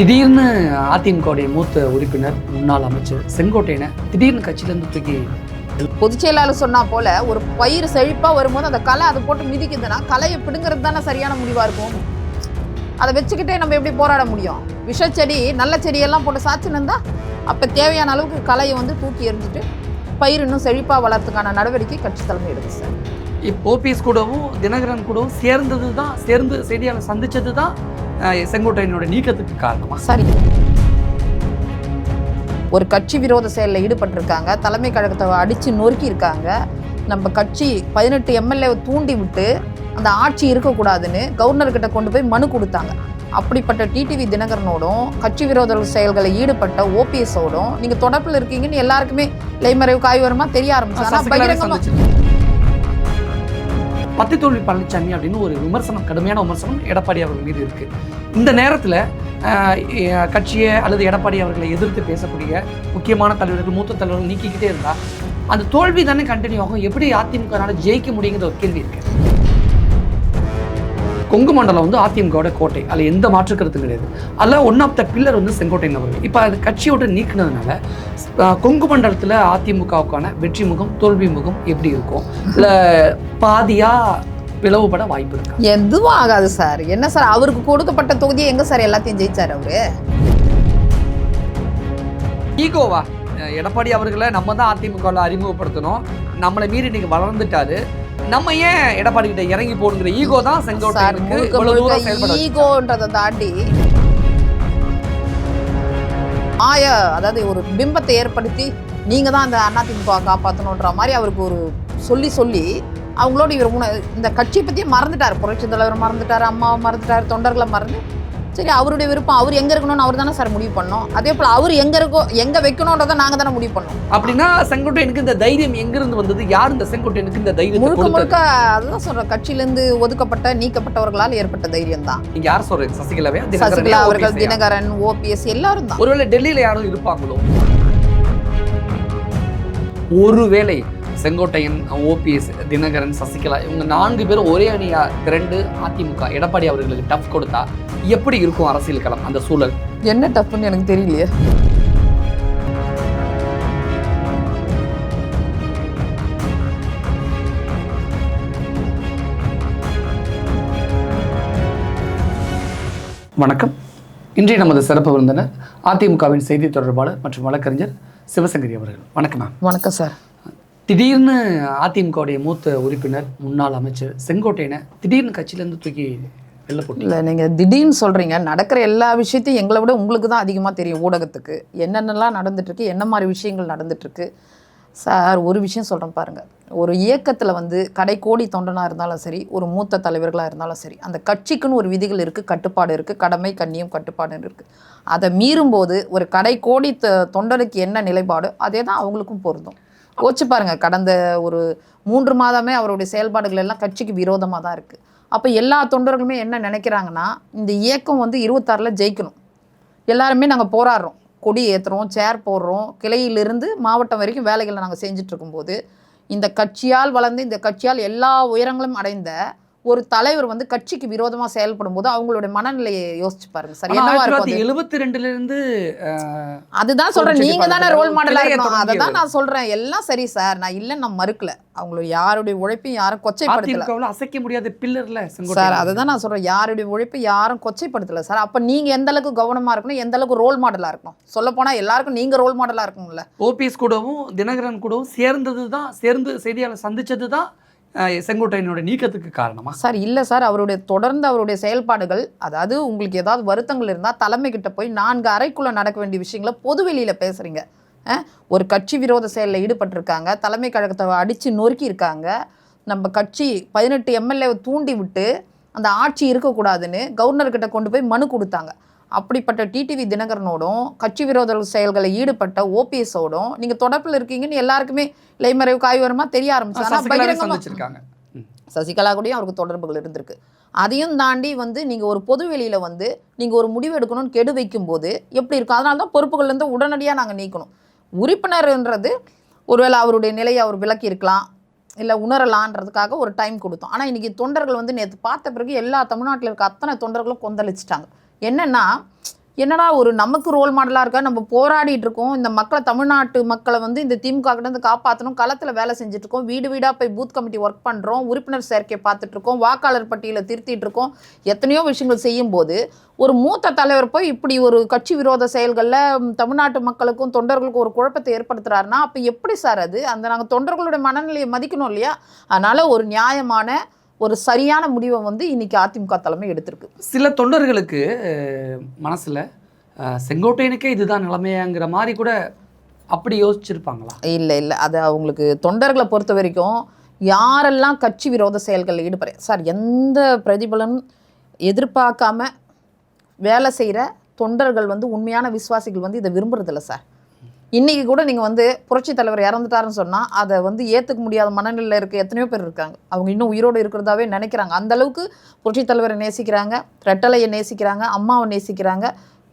திடீர்னு அதிமுகவுடைய மூத்த உறுப்பினர் முன்னாள் அமைச்சர் செங்கோட்டையனை திடீர்னு கட்சியிலேருந்து தூக்கி பொதுச் செயலாளர் சொன்னா போல ஒரு பயிர் செழிப்பா வரும்போது அந்த களை அதை போட்டு மிதிக்குதுன்னா களையை பிடுங்கிறது தானே சரியான முடிவா இருக்கும்? அதை வச்சுக்கிட்டே நம்ம எப்படி போராட முடியும்? விஷச்செடி நல்ல செடியெல்லாம் போட்டு சாய்ச்சி நின்றா அப்போ தேவையான அளவுக்கு களையை வந்து தூக்கி எறிஞ்சிட்டு பயிர் இன்னும் செழிப்பா வளர்த்துக்கான நடவடிக்கை கட்சி தலைமை எடுக்கு சார். இப்போ ஓபிஎஸ் கூடவும் தினகரன் கூடவும் சேர்ந்தது தான் சேர்ந்து செய்தியாளர் சந்திச்சது தான் செங்கோட்டையனோட நீக்கத்துக்கு காரணமா? சரி. ஒரு கட்சி விரோத செயலில் ஈடுபட்டிருக்காங்க. தலைமை கழகத்தை அடித்து நொறுக்கி இருக்காங்க நம்ம கட்சி பதினெட்டு எம்எல்ஏவை தூண்டி விட்டு அந்த ஆட்சி இருக்கக்கூடாதுன்னு கவர்னர்கிட்ட கொண்டு போய் மனு கொடுத்தாங்க. அப்படிப்பட்ட டிடிவி தினகரனோடும் கட்சி விரோத செயல்களில் ஈடுபட்ட ஓபிஎஸோடும் நீங்க தொடர்பில் இருக்கீங்கன்னு எல்லாருக்குமே லைமறைவு காய்வரமா தெரிய ஆரம்பிச்சு. பத்து தோல்வி பழனிசாமி அப்படின்னு ஒரு விமர்சனம் கடுமையான விமர்சனம் எடப்பாடி அவர்கள் மீது இருக்கு. இந்த நேரத்தில் கட்சியை அல்லது எடப்பாடி அவர்களை எதிர்த்து பேசக்கூடிய முக்கியமான தலைவர்கள் மூத்த தலைவர்கள் நீக்கிக்கிட்டே இருந்தா அந்த தோல்வி தானே கண்டினியூ ஆகும். எப்படி அதிமுகனால ஜெயிக்க முடியுங்கிற ஒரு கேள்வி இருக்கு. கொங்கு மண்டலம் வந்து அதிமுகவோட கோட்டை. அதில் எந்த மாற்று கருத்தும் கிடையாது. அதில் ஒன் ஆஃப் த பில்லர் வந்து செங்கோட்டையன் அவர்கள் இப்போ அது கட்சியோட நீக்கினதுனால கொங்கு மண்டலத்தில் அதிமுகவுக்கான வெற்றி முகம் தோல்வி முகம் எப்படி இருக்கும் இல்லை பாதியாக பிளவுபட வாய்ப்பு இருக்கா? எதுவும் ஆகாது சார். என்ன சார் அவருக்கு கொடுக்கப்பட்ட தொகுதியை எங்க சார் எல்லாத்தையும் ஜெயிச்சார் அவரு? ஈகோவா? எடப்பாடி அவர்களை நம்ம தான் அதிமுகவில் அறிமுகப்படுத்தணும். நம்மளை மீறி இன்னைக்கு வளர்ந்துட்டாரு. நம்ம ஏன் எடப்பாடி கிட்ட இறங்கி போகணுங்கிற ஈகோ தான் செங்கோட்டையனுக்கு. ஈகோன்றதை தாண்டி ஆய அதாவது ஒரு பிம்பத்தை ஏற்படுத்தி நீங்க தான் அந்த அதிமுக காப்பாற்றணுன்ற மாதிரி அவருக்கு ஒரு சொல்லி சொல்லி அவங்களோட இவர் இந்த கட்சியை பற்றியே மறந்துட்டார் புரட்சி தலைவர் மறந்துட்டார் அம்மாவை மறந்துட்டார் தொண்டர்களை மறந்து சரி அவருடைய விருப்பம் அவர் எங்க இருக்கணும்னு அவர் தானே சார் முடிவு பண்ணோம். அதே போல அவர் எங்க இருக்கோ எங்க வைக்கணுன்றதை நாங்க தானே முடிவு பண்ணோம். அப்படின்னா செங்கோட்டையனுக்கு இந்த தைரியம் எங்கிருந்து வந்தது? யார் இந்த செங்கோட்டையனுக்கு இந்த தைரியத்தை முழுக்க முழுக்க அதுதான் சொல்றேன். கட்சியிலேருந்து ஒதுக்கப்பட்ட நீக்கப்பட்டவர்களால் ஏற்பட்ட தைரியம் தான் நீங்க யார் சொல்றீங்க? சசிகலாவே சசிகலா அவர்கள் தினகரன் ஓபிஎஸ் எல்லாரும் தான். ஒருவேளை டெல்லியில யாரும் இருப்பாங்களோ? ஒருவேளை செங்கோட்டையன் ஓபிஎஸ் தினகரன் சசிகலா இவங்க நான்கு பேரும் ஒரே அணியா திரண்டு அதிமுக எடப்பாடி அவர்களுக்கு டஃப் கொடுத்தா எப்படி இருக்கும் அரசியல் களம் அந்த சூழல்? என்ன டப்புன்னு எனக்கு தெரியலையே. வணக்கம். இன்றைய நமது சிறப்பு விருந்தினர் அதிமுகவின் செய்தி தொடர்பாளர் மற்றும் வழக்கறிஞர் சிவசங்கரி அவர்கள். வணக்கம் மேம் வணக்கம் சார். திடீர்னு அதிமுகவுடைய மூத்த உறுப்பினர் முன்னாள் அமைச்சர் செங்கோட்டையனை திடீர்னு கட்சியிலேருந்து தூக்கி வெளில போட்டு இல்லை நீங்கள் திடீர்னு சொல்கிறீங்க நடக்கிற எல்லா விஷயத்தையும் எங்களை விட உங்களுக்கு தான் அதிகமாக தெரியும் ஊடகத்துக்கு. என்னென்னலாம் நடந்துட்டுருக்கு என்ன மாதிரி விஷயங்கள் நடந்துட்டுருக்கு. சார் ஒரு விஷயம் சொல்கிறேன் பாருங்கள் ஒரு இயக்கத்தில் வந்து கடைக்கோடி தொண்டனாக இருந்தாலும் சரி ஒரு மூத்த தலைவர்களாக இருந்தாலும் சரி அந்த கட்சிக்குன்னு ஒரு விதிகள் இருக்குது கட்டுப்பாடு இருக்குது கடமை கண்ணியம் கட்டுப்பாடு இருக்குது அதை மீறும்போது ஒரு கடைக்கோடி த தொண்டனுக்கு என்ன நிலைப்பாடு அதே தான் அவங்களுக்கும் பொருந்தும். யோசிச்சு பாருங்க கடந்த ஒரு மூன்று மாதமே அவருடைய செயல்பாடுகள் எல்லாம் கட்சிக்கு விரோதமாக தான் இருக்குது அப்போ எல்லா தொண்டர்களுமே என்ன நினைக்கிறாங்கன்னா இந்த இயக்கம் வந்து இருபத்தாறில் ஜெயிக்கணும். எல்லாருமே நாங்கள் போராடுறோம். கொடி ஏற்றுறோம் சேர் போடுறோம். கிளையிலிருந்து மாவட்டம் வரைக்கும் வேலைகளை நாங்கள் செஞ்சிட்ருக்கும்போது இந்த கட்சியால் வளர்ந்து இந்த கட்சியால் எல்லா உயரங்களும் அடைந்த ஒரு தலைவர் வந்து கட்சிக்கு விரோதமாக செயல்படும் போது அவங்களுடைய மனநிலையை யோசிச்சு பாருங்க. சார்? எழுபத்தி ரெண்டுல இருந்து அதுதான் சொல்றேன். நீங்க தானே ரோல் மாடலா இருக்கணும். அதை தான். நான் சொல்றேன். எல்லாம் சரி சார் நான் இல்லைன்னு நான் மறுக்கல. அவங்களோட யாருடைய உழைப்பையும் யாரும் கொச்சைப்படுத்தல. அசைக்க முடியாத பில்லர்ல சார் அதை தான் நான் சொல்றேன். யாருடைய உழைப்பை யாரும் கொச்சைப்படுத்தல. சார் அப்ப நீங்க எந்த அளவுக்கு கவனமா இருக்கணும்? எந்த அளவுக்கு ரோல் மாடலா இருக்கணும்? சொல்ல போனா எல்லாருக்கும் நீங்க ரோல் மாடலா இருக்கணும்ல. ஓபிஎஸ் கூடவும் தினகரன் கூடவும் சேர்ந்தது தான் சேர்ந்து செய்தியாளர் சந்திச்சது தான் செங்கோட்டையனோட நீக்கத்துக்கு காரணமா? சார் இல்லை சார். அவருடைய தொடர்ந்து அவருடைய செயல்பாடுகள் அதாவது உங்களுக்கு ஏதாவது வருத்தங்கள் இருந்தால் தலைமை கிட்ட போய் நான்கு அறைக்குள்ளே நடக்க வேண்டிய விஷயங்களை பொது பேசுகிறீங்க பேசுறீங்க. ஒரு கட்சி விரோத செயலில் ஈடுபட்டிருக்காங்க. தலைமை கழகத்தை அடித்து நொறுக்கி இருக்காங்க. நம்ம கட்சி பதினெட்டு எம்எல்ஏவை தூண்டி விட்டு அந்த ஆட்சி இருக்கக்கூடாதுன்னு கவர்னர்கிட்ட கொண்டு போய் மனு கொடுத்தாங்க. அப்படிப்பட்ட டிடிவி தினகரனோடும் கட்சி விரோத செயல்களில் ஈடுபட்ட ஓபிஎஸோடும் நீங்க தொடர்பில் இருக்கீங்கன்னு எல்லாருக்குமே லைமறைவு காய்வரமா தெரிய ஆரம்பிச்சு ஆனா சசிகலாவை பகிரங்கமா சந்திச்சிருக்காங்க. ம். சசிகலா கூடயும் அவருக்கு தொடர்புகள் இருந்திருக்கு. அதையும் தாண்டி வந்து நீங்கள் ஒரு பொது வெளியில் வந்து நீங்கள் ஒரு முடிவு எடுக்கணும்னு கெடு வைக்கும்போது எப்படி இருக்கும்? அதனால தான் பொறுப்புகள்லேருந்து உடனடியாக நாங்கள் நீக்கணும். உறுப்பினர்ன்றது ஒருவேளை அவருடைய நிலையை அவர் விலக்கி இருக்கலாம் இல்லை உணரலான்றதுக்காக ஒரு டைம் கொடுத்தோம். ஆனால் இன்றைக்கி தொண்டர்கள் வந்து நேற்று பார்த்த பிறகு எல்லா தமிழ்நாட்டில் இருக்க அத்தனை தொண்டர்களும் கொந்தளிச்சிட்டாங்க. என்னென்னா என்னடா ஒரு நமக்கு ரோல் மாடலாக இருக்கா நம்ம போராடிட்டு இருக்கோம். இந்த மக்களை தமிழ்நாட்டு மக்களை வந்து இந்த திமுக கிட்ட இருந்து காப்பாற்றணும் களத்தில் வேலை செஞ்சுட்டு இருக்கோம். வீடு வீடாக போய் பூத் கமிட்டி ஒர்க் பண்ணுறோம் உறுப்பினர் சேர்க்கை பார்த்துட்டு இருக்கோம். வாக்காளர் பட்டியலை திருத்திட்டு இருக்கோம். எத்தனையோ விஷயங்கள் செய்யும்போது ஒரு மூத்த தலைவர் போய் இப்படி ஒரு கட்சி விரோத செயல்களில் தமிழ்நாட்டு மக்களுக்கும் தொண்டர்களுக்கும் ஒரு குழப்பத்தை ஏற்படுத்துறாருன்னா அப்போ எப்படி சார் அது? அந்த நாங்கள் தொண்டர்களுடைய மனநிலையை மதிக்கணும் இல்லையா? அதனால் ஒரு நியாயமான ஒரு சரியான முடிவை வந்து இன்னைக்கு அதிமுக தலைமை எடுத்திருக்கு. சில தொண்டர்களுக்கு மனசுல செங்கோட்டையனுக்கே இதுதான் நிலைமையாங்கிற மாதிரி கூட அப்படி யோசிச்சிருப்பாங்களா? இல்லை இல்லை. அது அவங்களுக்கு தொண்டர்களை பொறுத்த வரைக்கும் யாரெல்லாம் கட்சி விரோத செயல்களில் ஈடுபட சார் எந்த பிரதிபலனும் எதிர்பார்க்காம வேலை செய்கிற தொண்டர்கள் வந்து உண்மையான விசுவாசிகள் வந்து இதை விரும்புறதில்ல சார். இன்றைக்கி கூட நீங்கள் வந்து புரட்சி தலைவர் இறந்துட்டாருன்னு சொன்னால் அதை வந்து ஏற்றுக்க முடியாத மனநிலையில் இருக்க எத்தனையோ பேர் இருக்காங்க. அவங்க இன்னும் உயிரோடு இருக்கிறதாவே நினைக்கிறாங்க. அந்த அளவுக்கு புரட்சி தலைவரை நேசிக்கிறாங்க ரெட்டலையை நேசிக்கிறாங்க அம்மாவை நேசிக்கிறாங்க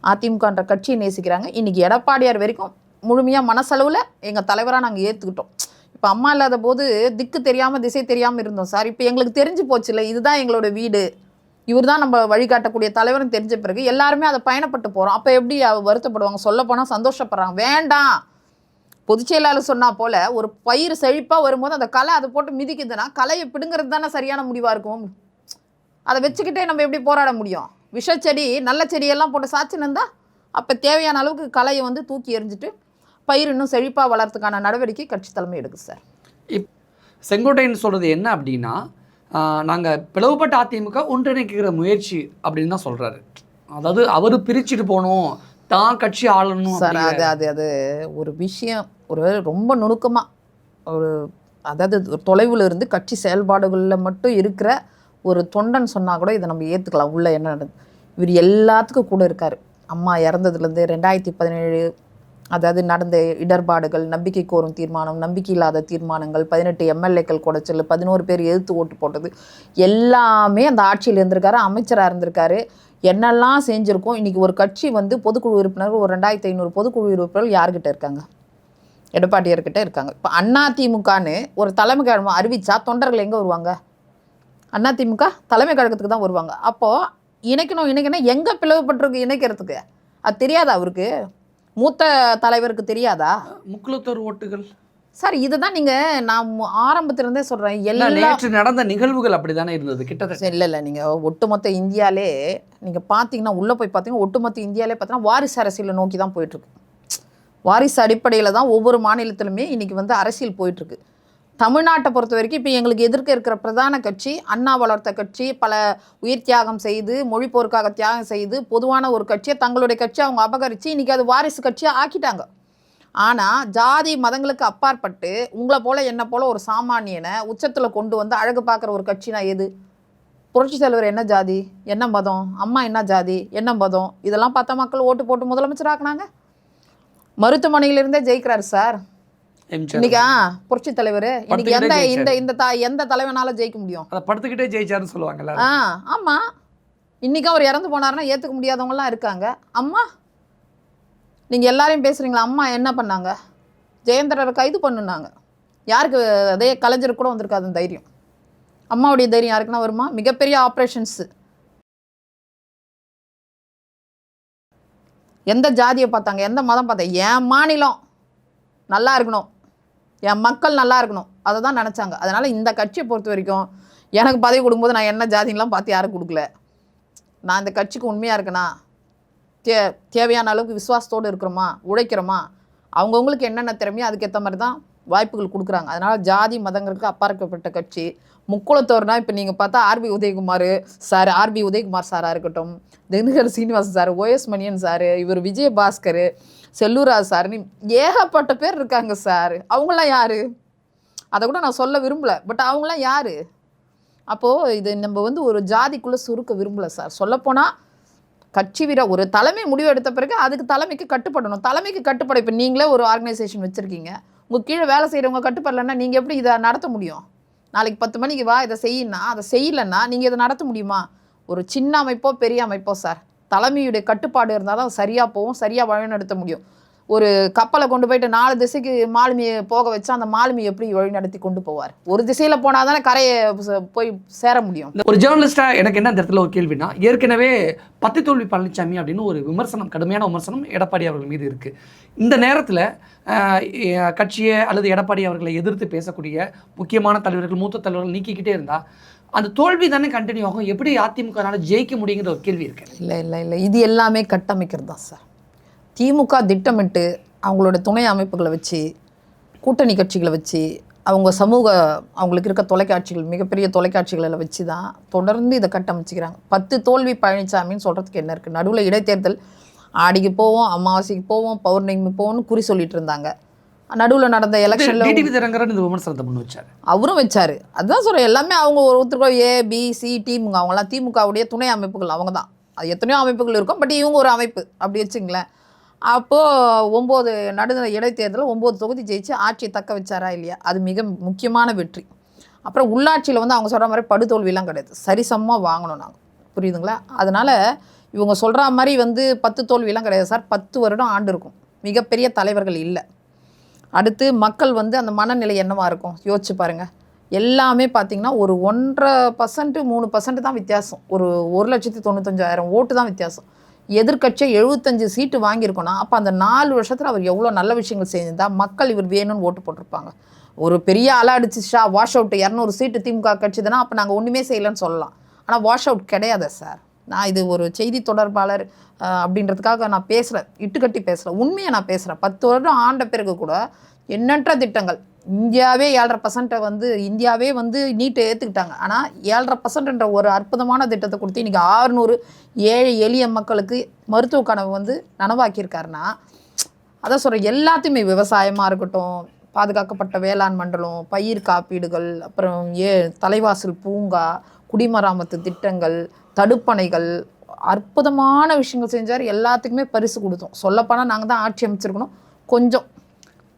அதிமுகன்ற கட்சியை நேசிக்கிறாங்க. இன்றைக்கி எடப்பாடியார் வரைக்கும் முழுமையாக மனசளவில் எங்கள் தலைவராக நாங்கள் ஏற்றுக்கிட்டோம் இப்போ அம்மா இல்லாத போது திக்கு தெரியாமல் திசை தெரியாமல் இருந்தோம் சார். இப்போ எங்களுக்கு தெரிஞ்சு போச்சுல்ல இதுதான் எங்களோட வீடு. இவர் தான் நம்ம வழிகாட்டக்கூடிய தலைவர்னு தெரிஞ்ச பிறகு எல்லாருமே அதை பயணப்பட்டு போகிறோம் அப்போ எப்படி வருத்தப்படுவாங்க? சொல்ல போனால் சந்தோஷப்படுறாங்க. வேண்டாம். பொதுச்செயலாளர் சொன்னால் சொன்னா போல ஒரு பயிர் செழிப்பாக வரும்போது அந்த களை அதை போட்டு மிதிக்குதுன்னா கலையை பிடுங்கிறது தானே சரியான முடிவாக இருக்கும்? அதை வச்சுக்கிட்டே நம்ம எப்படி போராட முடியும்? விஷச்செடி நல்ல செடியெல்லாம் போட்டு சாய்ச்சி நின்றா அப்போ தேவையான அளவுக்கு கலையை வந்து தூக்கி எறிஞ்சிட்டு பயிர் இன்னும் செழிப்பாக வளர்றதுக்கான நடவடிக்கை கட்சி தலைமை எடுக்குது சார். இப் செங்கோட்டையன் சொல்கிறது என்ன அப்படின்னா ஆஹ், நாங்க பிளவுபட்ட அதிமுக ஒன்றிணைக்கிற முயற்சி அப்படின்னு தான் சொல்றாரு. அதாவது அவர் பிரிச்சுட்டு போகணும் தான் கட்சி ஆளணும் சார் அது அது அது ஒரு விஷயம். ஒரு ரொம்ப நுணுக்கமாக ஒரு அதாவது தொலைவில் இருந்து கட்சி செயல்பாடுகளில் மட்டும் இருக்கிற ஒரு தொண்டன் சொன்னால் கூட இதை நம்ம ஏற்றுக்கலாம் உள்ள என்ன இவர் எல்லாத்துக்கும் கூட இருக்கார். அம்மா இறந்ததுலேருந்து ரெண்டாயிரத்தி பதினேழு அதாவது நடந்த இடர்பாடுகள் நம்பிக்கை கோரும் தீர்மானம் நம்பிக்கை இல்லாத தீர்மானங்கள் பதினெட்டு எம்எல்ஏக்கள் குடைச்சல் பதினோரு பேர் எதிர்த்து ஓட்டு போட்டது எல்லாமே அந்த ஆட்சியில் இருந்திருக்காரு அமைச்சராக இருந்திருக்காரு. என்னெல்லாம் செஞ்சுருக்கோம்? இன்றைக்கி ஒரு கட்சி வந்து பொதுக்குழு உறுப்பினர் ஒரு ரெண்டாயிரத்தி ஐநூறு பொதுக்குழு உறுப்பினர்கள் யார்கிட்ட இருக்காங்க? எடப்பாடியார்கிட்ட இருக்காங்க. இப்போ அண்ணா திமுகன்னு ஒரு தலைமை கழகம் அறிவித்தா தொண்டர்கள் எங்கே வருவாங்க? அண்ணா திமுக தலைமை கழகத்துக்கு தான் வருவாங்க. அப்போது இணைக்கணும் இணைக்கணும் எங்கே பிளவுபட்டிருக்கு இணைக்கிறதுக்கு? அது தெரியாதா அவருக்கு? மூத்த தலைவருக்கு தெரியாதா? முக்குலத்தோர் ஓட்டுகள். சார் இதுதான் நீங்கள் நான் ஆரம்பத்திலிருந்தே சொல்கிறேன் இல்ல, எல்லா நேற்று நடந்த நிகழ்வுகள் அப்படிதானே இருந்தது கிட்டத்தட்ட. இல்லை இல்லை நீங்கள் ஒட்டுமொத்த இந்தியாலே நீங்கள் பார்த்தீங்கன்னா உள்ளே போய் பார்த்தீங்கன்னா ஒட்டுமொத்த இந்தியாலே பார்த்தீங்கன்னா வாரிசு அரசியலை நோக்கி தான் போயிட்டுருக்கு. வாரிசு அடிப்படையில் தான் ஒவ்வொரு மாநிலத்திலுமே இன்றைக்கி வந்து அரசியல் போயிட்டுருக்கு. தமிழ்நாட்டை பொறுத்த வரைக்கும் இப்போ எங்களுக்கு எதிர்க்க இருக்கிற பிரதான கட்சி அண்ணா வளர்த்த கட்சி பல உயிர் தியாகம் செய்து மொழி போருக்காக தியாகம் செய்து பொதுவான ஒரு கட்சியை தங்களுடைய கட்சியை அவங்க அபகரித்து இன்றைக்கி அது வாரிசு கட்சியாக ஆக்கிட்டாங்க. ஆனால் ஜாதி மதங்களுக்கு அப்பாற்பட்டு உங்களை போல் என்ன போல் ஒரு சாமானியனை உச்சத்தில் கொண்டு வந்து அழகு பார்க்குற ஒரு கட்சினா எது? புரட்சி தலைவர் என்ன ஜாதி? என்ன மதம்? அம்மா என்ன ஜாதி? என்ன மதம்? இதெல்லாம் பார்த்தா மக்கள் ஓட்டு போட்டு முதலமைச்சர் ஆக்குனாங்க. மருத்துவமனையிலிருந்தே ஜெயிக்கிறார் சார். இன்னைக்கா புரட்சி தலைவர் இன்னைக்கு எந்த இந்த இந்த த எந்த தலைவனால ஜெயிக்க முடியும்? அதை படுத்துக்கிட்டே ஜெயிச்சாருன்னு சொல்லுவாங்கல்ல ஆ ஆமாம் இன்றைக்கி அவர் இறந்து போனாருன்னா ஏற்றுக்க முடியாதவங்களாம் இருக்காங்க. அம்மா நீங்கள் எல்லாரையும் பேசுகிறீங்களா அம்மா என்ன பண்ணாங்க? ஜெயந்தரரை கைது பண்ணுனாங்க. யாருக்கு அதே கலைஞருக்கு கூட வந்திருக்காது அந்த தைரியம். அம்மாவுடைய தைரியம் யாருக்குன்னா வருமா? மிகப்பெரிய ஆப்ரேஷன்ஸு எந்த ஜாதியை பார்த்தாங்க? எந்த மதம் பார்த்தாங்க? என் மாநிலம் நல்லா இருக்கணும். என் மக்கள் நல்லா இருக்கணும். அதை தான் நினச்சாங்க. அதனால் இந்த கட்சியை பொறுத்த வரைக்கும் எனக்கு பதவி கொடுக்கும்போது நான் என்ன ஜாதின்லாம் பார்த்து யாரும் கொடுக்கல. நான் இந்த கட்சிக்கு உண்மையாக இருக்கேனா? தே தேவையான அளவுக்கு விசுவாசத்தோடு இருக்கிறோமா? உழைக்கிறோமா? அவங்கவுங்களுக்கு என்னென்ன திறமையோ அதுக்கேற்ற மாதிரி தான் வாய்ப்புகள் கொடுக்குறாங்க. அதனால் ஜாதி மதங்களுக்கு அப்பாற்பட்ட கட்சி. முக்குளத்தோர்னால் இப்போ நீங்கள் பார்த்தா RB Udhayakumar sir RB Udhayakumar சாராக இருக்கட்டும். Dinakar Srinivasan sir OS Manian sir இவர் விஜயபாஸ்கர் செல்லூராஜ் சார்னு ஏகப்பட்ட பேர் இருக்காங்க சார். அவங்களாம் யார்? அதை கூட நான் சொல்ல விரும்பலை. பட் அவங்களாம் யார்? அப்போது இது நம்ம வந்து ஒரு ஜாதிக்குள்ளே சுருக்க விரும்பல சார். சொல்லப்போனால் கட்சி வீர ஒரு தலைமை முடிவு எடுத்த பிறகு அதுக்கு தலைமைக்கு கட்டுப்படணும். தலைமைக்கு கட்டுப்பட இப்போ நீங்களே ஒரு ஆர்கனைசேஷன் வச்சுருக்கீங்க. உங்கள் கீழே வேலை செய்கிறவங்க கட்டுப்படலைன்னா நீங்கள் எப்படி இதை நடத்த முடியும்? நாளைக்கு பத்து மணிக்கு வா இதை செய்யினா அதை செய்யலைன்னா நீங்கள் இதை நடத்த முடியுமா? ஒரு சின்ன அமைப்போ பெரிய அமைப்போ சார். தலைமையுடைய கட்டுப்பாடு இருந்தால் தான் சரியாக போகும் சரியாக வழிநடத்த முடியும். ஒரு கப்பலை கொண்டு போயிட்டு நாலு திசைக்கு மாலுமியை போக வச்சா அந்த மாலுமி எப்படி வழிநடத்தி கொண்டு போவார்? ஒரு திசையில போனாதானே கரையை போய் சேர முடியும். இந்த ஒரு ஜேர்னலிஸ்டா எனக்கு என்ன இந்த இடத்துல ஒரு கேள்வினா ஏற்கனவே பத்து தோல்வி பழனிசாமி அப்படின்னு ஒரு விமர்சனம் கடுமையான விமர்சனம் எடப்பாடி அவர்கள் மீது இருக்கு. இந்த நேரத்தில் கட்சியை அல்லது எடப்பாடி அவர்களை எதிர்த்து பேசக்கூடிய முக்கியமான தலைவர்கள் மூத்த தலைவர்கள் நீக்கிக்கிட்டே இருந்தால் அந்த தோல்வி தானே கண்டினியூ ஆகும். எப்படி அதிமுகனால ஜெயிக்க முடியுங்கிற ஒரு கேள்வி இருக்கு. இல்லை இல்லை இல்லை. இது எல்லாமே கட்டமைக்கிறது தான் சார் திமுக திட்டமிட்டு அவங்களோட துணை அமைப்புகளை வச்சு கூட்டணி கட்சிகளை வச்சு அவங்க சமூக அவங்களுக்கு இருக்க தொலைக்காட்சிகள் மிகப்பெரிய தொலைக்காட்சிகளில் வச்சு தான் தொடர்ந்து இதை கட்டமைச்சிக்கிறாங்க. பத்து தோல்வி பழனிசாமின்னு சொல்கிறதுக்கு என்ன இருக்குது நடுவில் இடைத்தேர்தல் ஆடிக்கு போவோம் அமாவாசைக்கு போவோம் பௌர்ணமி போவோம்னு குறி சொல்லிட்டு இருந்தாங்க. நடுவில் நடந்த எலெக்ஷனில் டிடிவி தினகரன் இந்த விமர்சனத்தை முன் வச்சாரு. அவரும் வச்சாரு. அதுதான் சொல்கிறேன் எல்லாமே அவங்க ஒரு ஒருத்தருக்கும் ஏ பி சி திமுக அவங்களாம் திமுகவுடைய துணை அமைப்புகள் அவங்க தான் அது எத்தனையோ அமைப்புகள் இருக்கும். பட் இவங்க ஒரு அமைப்பு. அப்படி வச்சுங்களேன். அப்போது ஒம்பது நடுநிலை இடைத்தேர்தலில் ஒம்பது தொகுதி ஜெயிச்சு ஆட்சியை தக்க வச்சாரா இல்லையா? அது மிக முக்கியமான வெற்றி. அப்புறம் உள்ளாட்சியில் வந்து அவங்க சொல்கிற மாதிரி படுதோல்விலாம் கிடையாது. சரிசமமாக வாங்கணும் நாங்கள் புரியுதுங்களா? அதனால் இவங்க சொல்கிற மாதிரி வந்து பத்து தோல்விலாம் கிடையாது சார். பத்து வருடம் ஆண்டு இருக்கும். மிகப்பெரிய தலைவர்கள் இல்லை. அடுத்து மக்கள் வந்து அந்த மனநிலை என்னவாக இருக்கும்? யோசிச்சு பாருங்கள் எல்லாமே பார்த்தீங்கன்னா ஒரு ஒன்றரை பர்சன்ட்டு மூணு பர்சன்ட் தான் வித்தியாசம். ஒரு ஒரு லட்சத்தி தொண்ணூத்தஞ்சாயிரம் ஓட்டு தான் வித்தியாசம். எதிர்கட்சியை எழுபத்தஞ்சு சீட்டு வாங்கியிருக்கோன்னா அப்போ அந்த நாலு வருஷத்தில் அவர் எவ்வளோ நல்ல விஷயங்கள் செஞ்சிருந்தா மக்கள் இவர் வேணும்னு ஓட்டு போட்டிருப்பாங்க. ஒரு பெரிய அலை அடிச்சிச்சா ஷா வாஷ் அவுட் இரநூறு சீட்டு திமுக கட்சிதுன்னா அப்போ நாங்கள் ஒன்றுமே செய்யலைன்னு சொல்லலாம். ஆனால் வாஷ் அவுட் கிடையாது சார். நான் இது ஒரு செய்தி தொடர்பாளர் அப்படின்றதுக்காக நான் பேசுகிறேன் இட்டுக்கட்டி பேசுகிறேன் உண்மையை நான் பேசுகிறேன் பத்து வருடம் ஆண்ட பிறகு கூட எண்ணற்ற திட்டங்கள். இந்தியாவே ஏழரை பர்சன்ட்டை வந்து இந்தியாவே வந்து நீட்டை ஏற்றுக்கிட்டாங்க ஆனால் ஏழரை பர்சன்ட்ன்ற ஒரு அற்புதமான திட்டத்தை கொடுத்து இன்றைக்கி ஆறுநூறு ஏழை எளிய மக்களுக்கு மருத்துவ கனவு வந்து நனவாக்கியிருக்காருன்னா அதான் சொல்கிறேன் எல்லாத்தையுமே விவசாயமாக இருக்கட்டும் பாதுகாக்கப்பட்ட வேளாண் மண்டலம் பயிர் காப்பீடுகள் அப்புறம் ஏ தலைவாசல் பூங்கா குடிமராமத்து திட்டங்கள் தடுப்பணைகள் அற்புதமான விஷயங்கள் செஞ்சார். எல்லாத்துக்குமே பரிசு கொடுத்தோம். சொல்லப்போனால் நாங்கள் தான் ஆட்சி அமைச்சிருக்கணும். கொஞ்சம்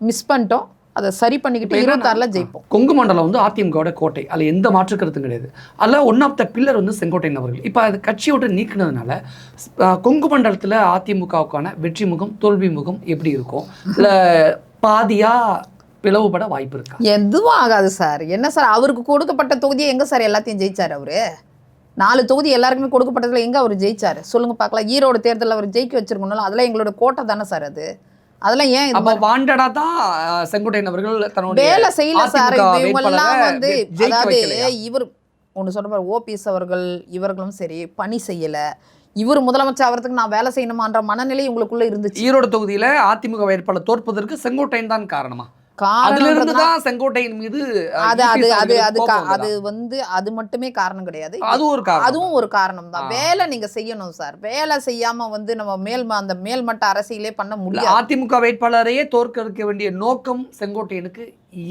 மிஸ் பண்ணிட்டோம். அதை சரி பண்ணிக்கிட்டு இருபத்தாறில் ஜெயிப்போம். கொங்கு மண்டலம் வந்து அதிமுகவோட கோட்டை. அதில் எந்த மாற்று கருத்தும் கிடையாது. அதில் ஒன் ஆஃப் த பில்லர் வந்து செங்கோட்டையன் அவர்கள். இப்போ அது கட்சியை விட்டு நீக்கினதுனால கொங்கு மண்டலத்தில் அதிமுகவுக்கான வெற்றி முகம் தோல்வி முகம் எப்படி இருக்கும்? இல்லை பாதியாக பிளவுபட வாய்ப்பு இருக்கா? எதுவும் ஆகாது சார். என்ன சார்? அவருக்கு கொடுக்கப்பட்ட தொகுதியை எங்கே சார் எல்லாத்தையும் ஜெயிச்சார் அவரு? நாலு தொகுதி எல்லாருக்குமே கொடுக்கப்பட்டதுல எங்கே அவர் ஜெயிச்சார்? சொல்லுங்க பார்க்கலாம். ஈரோடு தேர்தலில் அவர் ஜெயிக்க வச்சிருக்கணும் அதெல்லாம் எங்களோட கோட்டை தானே சார் அது? அதெல்லாம் ஏன் அப்போ வாண்டடா தான் செங்கோட்டையன் அவர்கள் தன்னுடைய வேலை செய்யல சார். இவங்கெல்லாம் வந்து அதாவது? இவர் ஒன்று பாரு ஓபிஎஸ் அவர்கள் இவர்களும் சரி பணி செய்யல. இவர் முதலமைச்சர் ஆகிறதுக்கு நான் வேலை செய்யணுமான்ற மனநிலை உங்களுக்குள்ள இருந்துச்சு. ஈரோடு தொகுதியில அதிமுக வேட்பாளர் தோற்பதற்கு செங்கோட்டையன் தான் காரணமா? அதுல இருந்து காரணம் தான் செங்கோட்டையன் மீது அது அது அது அது? அது வந்து அது மட்டுமே காரணம் கிடையாது அது ஒரு காரணம் அதுவும் ஒரு காரணம் தான். வேலை நீங்க செய்யணும் சார் வேலை செய்யாம வந்து நம்ம மேல் அந்த மேல்மட்ட அரசியலே பண்ண முடியாது அதிமுக வேட்பாளரையே தோற்கடிக்க வேண்டிய நோக்கம் செங்கோட்டையனுக்கு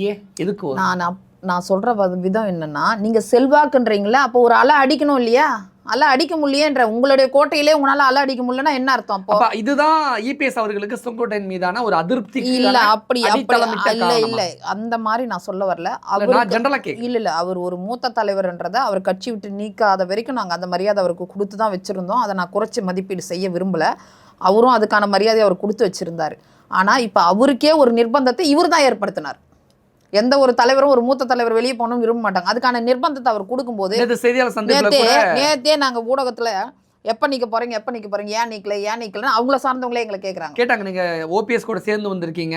ஏன் எதுக்கு? நான் நான் சொல்ற வ- விதம் என்னன்னா நீங்க செல்வாக்குன்றீங்களா அப்போ ஒரு அலை அடிக்கணும் இல்லையா? அலை அடிக்க முடியன்ற உங்களுடைய கோட்டையிலே உங்களால அலை அடிக்க முடியலன்னா என்ன அர்த்தம் அப்போ? இதுதான் இபிஎஸ் அவர்களுக்கு செங்கோட்டையன் மீதான ஒரு அதிருப்தி இல்ல அப்படி இல்ல? இல்ல. அந்த மாதிரி நான் சொல்ல வரல. அவர் இல்ல இல்ல. அவர் ஒரு மூத்த தலைவர்ன்றதை அவர் கட்சி விட்டு நீக்காத வரைக்கும் நாங்க அந்த மரியாதை அவருக்கு கொடுத்து தான் வச்சிருந்தோம். அதை நான் குறைச்சி மதிப்பீடு செய்ய விரும்பல. அவரும் அதுக்கான மரியாதை அவர் கொடுத்து வச்சிருந்தாரு. ஆனா இப்ப அவருக்கே ஒரு நிர்பந்தத்தை இவர் தான் ஏற்படுத்தினார். எந்த ஒரு தலைவரும் ஒரு மூத்த தலைவர் வெளியே போகணும்னு விரும்ப மாட்டாங்க. அதுக்கான நிர்பந்தத்தை அவர் கொடுக்கும்போது நேத்து செய்தியாளர் சந்திப்புல நேத்தே கூட நேத்தே நாங்க ஊடகத்துல எப்ப நிக்க போறீங்க எப்ப நிக்க போறீங்க ஏன் நிக்கல ஏன் நிக்கலன்னு அவங்கள சார்ந்தவங்களே எங்களை கேக்குறாங்க. கேட்டாங்க நீங்க ஓபிஎஸ் கூட சேர்ந்து வந்திருக்கீங்க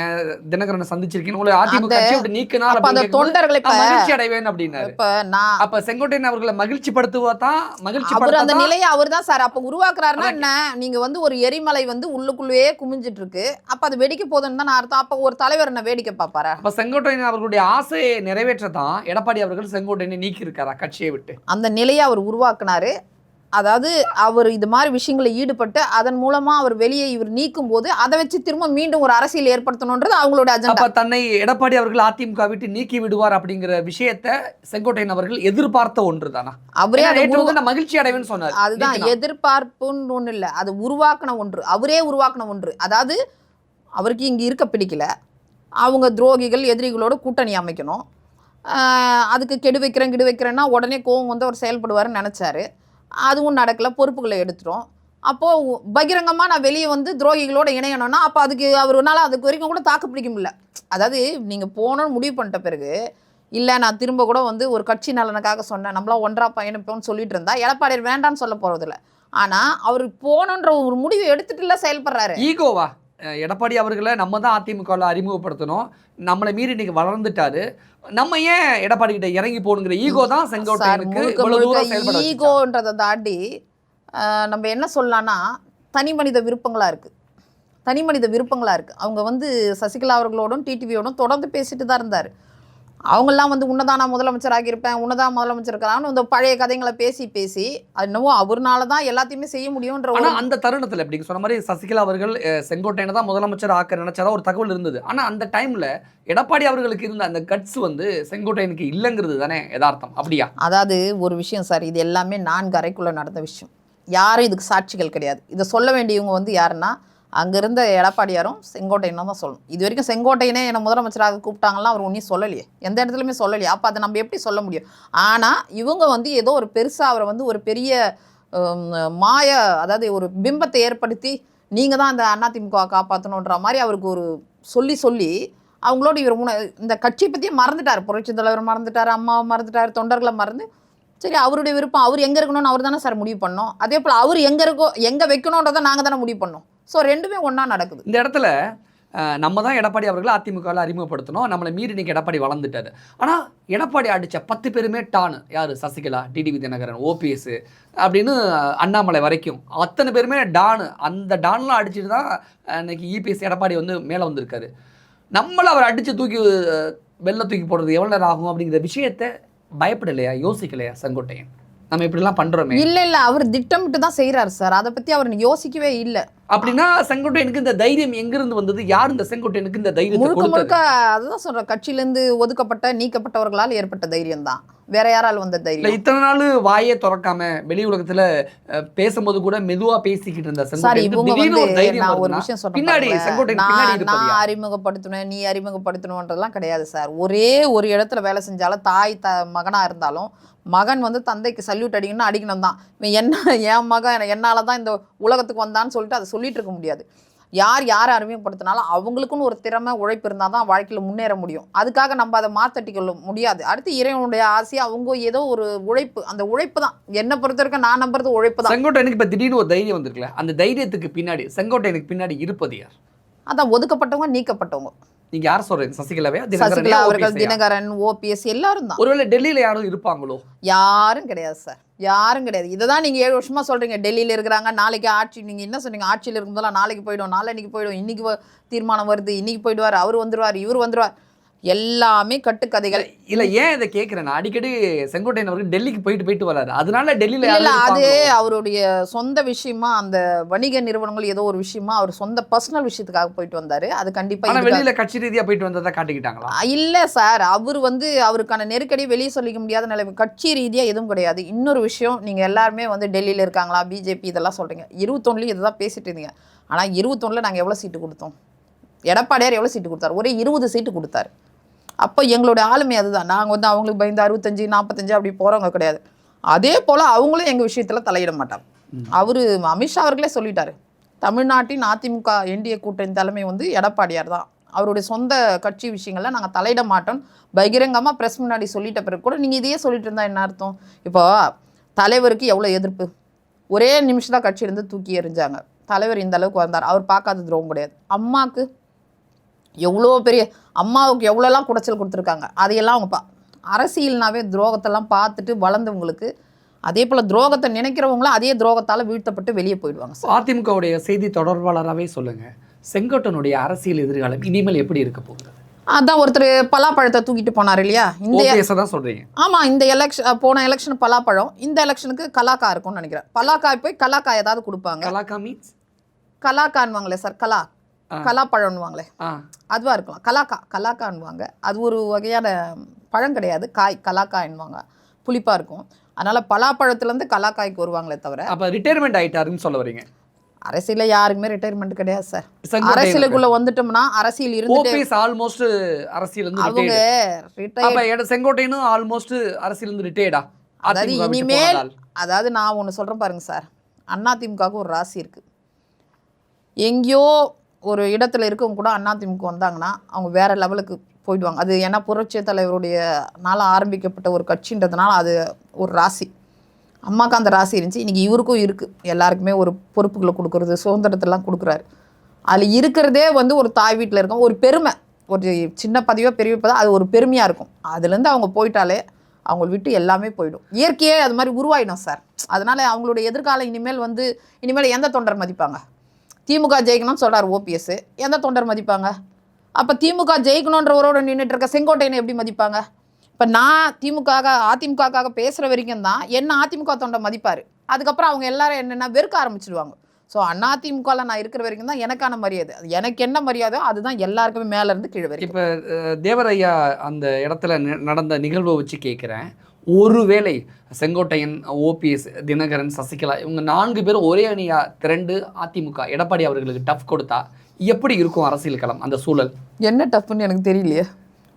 தினகரனை சந்திச்சிருக்கீங்க உங்களை அதிமுக அப்ப அந்த அப்படின்னு தொண்டர்களை மகிழ்ச்சி அடைவேன் அப்படின்னாரு. இப்ப நான் அப்ப செங்கோட்டையன் அவர்களை மகிழ்ச்சி படுத்துவா தான் மகிழ்ச்சி அவர் அந்த நிலையை அவர் தான் சார் அப்ப உருவாக்குறாருன்னா என்ன? நீங்க வந்து ஒரு எரிமலை வந்து உள்ளுக்குள்ளேயே குமிஞ்சிட்டு இருக்கு அப்ப அது வெடிக்க போகுதுன்னு தான் அர்த்தம். அப்ப ஒரு தலைவர் என்ன வேடிக்கை பார்ப்பாரா? அப்ப செங்கோட்டையன் அவர்களுடைய ஆசையை நிறைவேற்றதான் எடப்பாடி அவர்கள் செங்கோட்டையனை நீக்கி இருக்காரா கட்சியை விட்டு? அந்த நிலையை அவர் உருவாக்குனாரு. அதாவது அவர் இது மாதிரி விஷயங்களை ஈடுபட்டு அதன் மூலமா அவர் வெளியே இவர் நீக்கும் போது அதை வச்சு திரும்ப மீண்டும் ஒரு அரசியல் ஏற்படுத்தணுன்றது அவங்களோட அஜெண்டா தன்னை எடப்பாடி அவர்கள் அதிமுக விட்டு நீக்கி விடுவார் அப்படிங்கிற விஷயத்த செங்கோட்டையன் அவர்கள் எதிர்பார்த்த ஒன்று தானா அவரே மகிழ்ச்சி அடைவேன்னு சொன்னார். அதுதான். எதிர்பார்ப்புன்னு ஒண்ணு இல்ல. அது உருவாக்கின ஒன்று. அவரே உருவாக்கின ஒன்று. அதாவது அவருக்கு இங்க இருக்க பிடிக்கல. அவங்க துரோகிகள் எதிரிகளோட கூட்டணி அமைக்கணும். அதுக்கு கெடு வைக்கிறேன் கெடு வைக்கிறேன்னா உடனே கோவம் வந்து அவர் செயல்படுவாருன்னு நினச்சாரு. அதுவும் நடக்கல பொறுப்புகளை எடுத்துட்டோம். அப்போது பகிரங்கமாக நான் வெளியே வந்து துரோகிகளோட இணையணும்னா அப்போ அதுக்கு அவருனால அதுக்கு வரைக்கும் கூட தாக்கு பிடிக்க முடியல. அதாவது நீங்கள் போகணும்னு முடிவு பண்ணிட்ட பிறகு இல்லை நான் திரும்ப கூட வந்து ஒரு கட்சி நலனுக்காக சொன்னேன் நம்மளாம் ஒன்றா பயணிப்போம்னு சொல்லிட்டு இருந்தா எடப்பாடியார் வேண்டாம்னு சொல்ல போகிறதில்ல ஆனால் அவர் போகணுன்ற ஒரு முடிவு எடுத்துட்டுல செயல்படுறாரு. ஈகோவா? எடப்பாடி அவர்களை நம்ம தான் அதிமுகவில் அறிமுகப்படுத்தணும். நம்மளை மீறி இன்னைக்கு வளர்ந்துட்டாரு. நம்ம ஏன் எடப்பாடி கிட்ட இறங்கி போகணுங்கிற ஈகோ தான் செங்கோட்டையனுக்கு? ஈகோன்றதை தாண்டி நம்ம என்ன சொல்லலாம்னா தனி மனித விருப்பங்களாக இருக்குது தனி மனித விருப்பங்களாக இருக்குது அவங்க வந்து சசிகலா அவர்களோடும் டிடிவியோடும் தொடர்ந்து பேசிட்டு தான் இருந்தார். அவங்கெல்லாம் வந்து உன்னதான் நான் முதலமைச்சர் ஆகியிருப்பேன் உன்னதான் முதலமைச்சர் இருக்கிறான்னு இந்த பழைய கதைங்களை பேசி பேசி அது என்னவோ அவர்னால தான் எல்லாத்தையுமே செய்ய முடியுன்ற ஆனா ஒரு அந்த தருணத்துல எப்படி சொன்ன மாதிரி சசிகலா அவர்கள் செங்கோட்டையனை தான் முதலமைச்சர் ஆக்க நினைச்சதா ஒரு தகவல் இருந்தது. ஆனா அந்த டைம்ல எடப்பாடி அவர்களுக்கு இருந்த அந்த கட்ஸ் வந்து செங்கோட்டையனுக்கு இல்லைங்கிறது தானே யதார்த்தம். அப்படியா? அதாவது ஒரு விஷயம் சார் இது எல்லாமே நான்கு அறைக்குள்ளே நடந்த விஷயம். யாரும் இதுக்கு சாட்சிகள் கிடையாது. இதை சொல்ல வேண்டியவங்க வந்து யாருன்னா அங்கே இருந்த எடப்பாடியாரும் செங்கோட்டையனும் தான் சொல்லணும். இது வரைக்கும் செங்கோட்டையனே என்னை முதலமைச்சராக கூப்பிட்டாங்கலாம் அவர் ஒன்றும் சொல்லலையே. எந்த இடத்துலையுமே சொல்லலையே. அப்போ அதை நம்ம எப்படி சொல்ல முடியும்? ஆனால் இவங்க வந்து ஏதோ ஒரு பெருசாக அவரை வந்து ஒரு பெரிய மாய அதாவது ஒரு பிம்பத்தை ஏற்படுத்தி நீங்கள் தான் அந்த அதிமுக காப்பாற்றணுன்ற மாதிரி அவருக்கு ஒரு சொல்லி சொல்லி அவங்களோட இவர் முன இந்த கட்சியை பற்றியே மறந்துட்டார். புரட்சி தலைவர் மறந்துட்டார் அம்மாவை மறந்துட்டார் தொண்டர்களை மறந்து. சரி அவருடைய விருப்பம் அவர் எங்கே இருக்கணும்னு அவர் தானே சார் முடிவு பண்ணோம் அதே போல் அவர் எங்கே இருக்கோ எங்கே வைக்கணுன்றதை நாங்கள் தானே முடிவு பண்ணோம் ஸோ ரெண்டுமே ஒன்றா நடக்குது. இந்த இடத்துல நம்ம தான் எடப்பாடி அவர்களை அதிமுகவில் அறிமுகப்படுத்தணும். நம்மளை மீறி இன்னைக்கு எடப்பாடி வளர்ந்துட்டாரு. ஆனால் எடப்பாடி அடித்த பத்து பேருமே டானு. யார்? சசிகலா டிடிவி தினகரன் ஓபிஎஸ் அப்படின்னு அண்ணாமலை வரைக்கும். அத்தனை பேருமே டானு. அந்த டான்லாம் அடிச்சுட்டு தான் அஹ், இன்னைக்கு இபிஎஸ் எடப்பாடி வந்து மேலே வந்திருக்காரு. நம்மளை அவர் அடித்து தூக்கி வெளில தூக்கி போடுறது எவ்வளோ நேரம் ஆகும் அப்படிங்கிற விஷயத்த பயப்படலையா? யோசிக்கலையா செங்கோட்டையன்? நம்ம இப்படிலாம் பண்றோமே. இல்லை இல்லை அவர் திட்டமிட்டு தான் செய்கிறாரு சார். அதை பற்றி அவர் யோசிக்கவே இல்லை. அப்படின்னா செங்கோட்டையனுக்கு இந்த தைரியம் எங்கிருந்து வந்தது? யார் இந்த செங்கோட்டையனுக்கு இந்த தைரியத்தை முழுக்க முழுக்க அதுதான் சொல்கிறேன் கட்சியிலேருந்து ஒதுக்கப்பட்ட நீக்கப்பட்டவர்களால் ஏற்பட்ட தைரியம் தான் வேற யாரால் வந்த தைரியம்? இத்தனை நாள் வாயே திறக்காம வெளி உலகத்துல பேசும்போது கூட மெதுவா பேசிக்கிட்டு இருந்த சார் இவங்க வந்து தைரியம் நான் ஒரு விஷயம் சொல்றேன் நான்? அறிமுகப்படுத்தணும் நீ அறிமுகப்படுத்தணுன்றதெல்லாம் கிடையாது சார். ஒரே ஒரு இடத்துல வேலை செஞ்சாலும் தாய் த மகனா இருந்தாலும் மகன் வந்து தந்தைக்கு சல்யூட் அடிக்கணும்னா அடிக்கணும் தான் இவன் என்ன என் மகன் என்னால தான் இந்த உலகத்துக்கு வந்தான்னு சொல்லிட்டு அதை சொல்லிட்டு இருக்க முடியாது. யார் யாரை அறிமுகப்படுத்தினாலும் அவங்களுக்குன்னு ஒரு திறமை உழைப்பு இருந்தால் தான் வாழ்க்கையில் முன்னேற முடியும். அதுக்காக நம்ம அதை மாத்தட்டிக்கொள்ள முடியாது. அடுத்து இறைவனுடைய ஆசையை அவங்க ஏதோ ஒரு உழைப்பு அந்த உழைப்பு தான். என்னை பொறுத்த வரைக்கும் நான் நம்புறது உழைப்பு தான். செங்கோட்டையனுக்கு இப்ப திடீர்னு ஒரு தைரியம் வந்திருக்குல்ல? அந்த தைரியத்துக்கு பின்னாடி செங்கோட்டையனுக்கு பின்னாடி இருப்பது யார்? அதான் ஒதுக்கப்பட்டவங்க நீக்கப்பட்டவங்க. நீங்க யார் சொல்றீங்க சசிகலாவே சசிகலா அவர்கள் தினகரன் ஓபிஎஸ் எல்லாரும் தான். ஒருவேளை டெல்லியில யாரும் இருப்பாங்களோ? யாரும் கிடையாது சார் யாரும் கிடையாது. இதை தான் நீங்கள் ஏழு வருஷமா சொல்றீங்க. டெல்லியில் இருக்கிறாங்க நாளைக்கு ஆட்சி நீங்கள் என்ன சொன்னீங்க? ஆட்சியில் இருக்கும்போதெல்லாம் நாளைக்கு போயிடும் நாளைக்கு போயிடும். இன்னைக்கு தீர்மானம் வருது இன்னைக்கு போயிடுவார் அவர் வந்துருவார் இவர் வந்துருவார். எல்லாமே கட்டுக்கதைகள். இல்ல ஏன் இதை கேக்குறேன்னா அடிக்கடி செங்கோட்டையன் அவர்கள் டெல்லிக்கு போயிட்டு போயிட்டு வராரு. அதனால டெல்லியில இல்ல அது? அவருடைய சொந்த விஷயமா அந்த வணிக நிறுவனங்கள் ஏதோ ஒரு விஷயமா அவர் சொந்த பர்சனல் விஷயத்துக்காக போயிட்டு வந்தாரு. அது கண்டிப்பா வெளியில கட்சி ரீதியா போயிட்டு வந்ததா காட்டிக்கிட்டாங்களா? இல்ல சார். அவர் வந்து அவருக்கான நெருக்கடி வெளியே சொல்லிக்க முடியாத நிலைமை. கட்சி ரீதியா எதுவும் கிடையாது. இன்னொரு விஷயம் நீங்க எல்லாருமே வந்து டெல்லியில இருக்காங்களா? பிஜேபி இதெல்லாம் சொல்றீங்க. இருபத்தொன்னுலயும் இதுதான் பேசிட்டு இருந்தீங்க. ஆனா இருபத்தொன்னுல நாங்க எவ்வளவு சீட்டு கொடுத்தோம்? எடப்பாடியார் எவ்வளவு சீட்டு கொடுத்தாரு? ஒரே இருபது சீட்டு கொடுத்தாரு. அப்போ எங்களுடைய ஆளுமை அதுதான். நாங்க வந்து அவங்களுக்கு பயந்து அறுபத்தஞ்சு நாற்பத்தஞ்சு அப்படி போறவங்க கிடையாது. அதே போல அவங்களும் எங்க விஷயத்துல தலையிட மாட்டாங்க. அவரு அமித்ஷா அவர்களே சொல்லிட்டாரு. தமிழ்நாட்டின் அதிமுக என்டிஏ கூட்டணி தலைமை வந்து எடப்பாடியார் தான். அவருடைய சொந்த கட்சி விஷயங்கள்ல நாங்கள் தலையிட மாட்டோம். பகிரங்கமாக ப்ரெஸ் முன்னாடி சொல்லிட்ட பிறகு கூட நீங்கள் இதையே சொல்லிட்டு இருந்தா என்ன அர்த்தம்? இப்போ தலைவருக்கு எவ்வளோ எதிர்ப்பு? ஒரே நிமிஷம் தான் கட்சி இருந்து தூக்கி எறிஞ்சாங்க. தலைவர் இந்த அளவுக்கு வந்தார். அவர் பார்க்காத துரோகம் கிடையாது. அம்மாவுக்கு எவ்வளோ பெரிய அம்மாவுக்கு எவ்வளோலாம் குடைச்சல் கொடுத்துருக்காங்க அதையெல்லாம் அவங்க பா அரசியல்னாவே துரோகத்தெல்லாம் பார்த்துட்டு வளர்ந்தவங்களுக்கு அதே போல் துரோகத்தை நினைக்கிறவங்களும் அதே துரோகத்தால் வீழ்த்தப்பட்டு வெளியே போயிடுவாங்க சார். அதிமுகவுடைய செய்தி தொடர்பாளராகவே சொல்லுங்க செங்கோட்டனுடைய அரசியல் எதிர்காலம் இனிமேல் எப்படி இருக்க போகுது? அதான் ஒருத்தர் பலாப்பழத்தை தூக்கிட்டு போனார் இல்லையா? இந்த தான் சொல்றீங்க. ஆமாம் இந்த எலெக்ஷன் போன எலெக்ஷன் பலாப்பழம் இந்த எலெக்ஷனுக்கு கலாக்கா இருக்கும்னு நினைக்கிறேன். பலாக்காய் போய் கலாக்கா ஏதாவது கொடுப்பாங்க. கலாக்கா மீன்ஸ் கலாக்கான்வாங்களே சார் கலா. கலாப்பழம்னுவாங்களே. அதுவாக இருக்கலாம். கலாக்கா கலாக்கான்வாங்க அது ஒரு வகையான பழம் கிடையாது. காய் கலாக்கான்வாங்க புளிப்பாக இருக்கும். அதனால் பலாப்பழத்துலேருந்து கலாக்காய்க்கு வருவாங்களே தவிர. அப்ப ரிட்டையர்மெண்ட் ஆயிட்டாருன்னு சொல்ல வரீங்க. அரசியலில் யாருக்குமே ரிட்டையர்மெண்ட் கிடையாது சார் அரசியலுக்குள்ள வந்துட்டோம்னா அரசியல் ஓபிஎஸ் ஆல்மோஸ்ட் அரசியல் இருந்து அவங்க. ரிட்டையர் செங்கோட்டையனும் ஆல்மோஸ்ட் அரசியல் இருந்து ரிட்டையர்டா அதாவது இனிமேல் அதாவது நான் ஒன்று சொல்கிறேன் பாருங்க சார் அதிமுகவுக்கு ஒரு ராசி இருக்குது எங்கேயோ ஒரு இடத்துல இருக்கவங்க கூட அதிமுக வந்தாங்கன்னா அவங்க வேறு லெவலுக்கு போயிடுவாங்க. அது ஏன்னா புரட்சிய தலைவருடைய நாள் ஆரம்பிக்கப்பட்ட ஒரு கட்சின்றதுனால அது ஒரு ராசி. அம்மாவுக்கு அந்த ராசி இருந்துச்சு. இன்றைக்கி இவருக்கும் இருக்குது எல்லாருக்குமே ஒரு பொறுப்புகளை கொடுக்குறது சுதந்திரத்தெல்லாம் கொடுக்குறாரு. அதில் இருக்கிறதே வந்து ஒரு தாய் வீட்டில் இருக்கும். ஒரு பெருமை. ஒரு சின்ன பதிவோ பெரிய பதவி அது ஒரு பெருமையாக இருக்கும். அதுலேருந்து அவங்க போயிட்டாலே அவங்கள விட்டு எல்லாமே போயிடும். இயற்கையே அது மாதிரி உருவாயிடும் சார். அதனால் அவங்களுடைய எதிர்காலம் இனிமேல் வந்து இனிமேல் எந்த தொண்டர் மதிப்பாங்க? திமுக ஜெயிக்கணும்னு சொல்கிறார் ஓபிஎஸ் எந்த தொண்டர் மதிப்பாங்க? அப்போ திமுக ஜெயிக்கணுன்றவரோட நின்றுட்டு இருக்க செங்கோட்டையனை எப்படி மதிப்பாங்க? இப்போ நான் திமுக அதிமுகக்காக பேசுகிற வரைக்கும் தான் என்ன அதிமுக தொண்டை மதிப்பார்? அதுக்கப்புறம் அவங்க எல்லாரும் என்னென்னா வெறுக்க ஆரம்பிச்சிடுவாங்க ஸோ அதிமுகவில் நான் இருக்கிற வரைக்கும் தான் எனக்கான மரியாதை. அது எனக்கு என்ன மரியாதையோ அதுதான் எல்லாருக்குமே மேலேருந்து கீழே வரைக்கும். இப்போ தேவரையா அந்த இடத்துல நடந்த நிகழ்வை வச்சு கேட்குறேன் ஒருவேளை செங்கோட்டையன் ஓபிஎஸ் தினகரன் சசிகலா இவங்க நான்கு பேரும் ஒரே அணியா திரண்டு அதிமுக எடப்பாடி அவர்களுக்கு டஃப் கொடுத்தா எப்படி இருக்கும் அரசியல் களம் அந்த சூழல்? என்ன டஃப்னு எனக்கு தெரியலையே.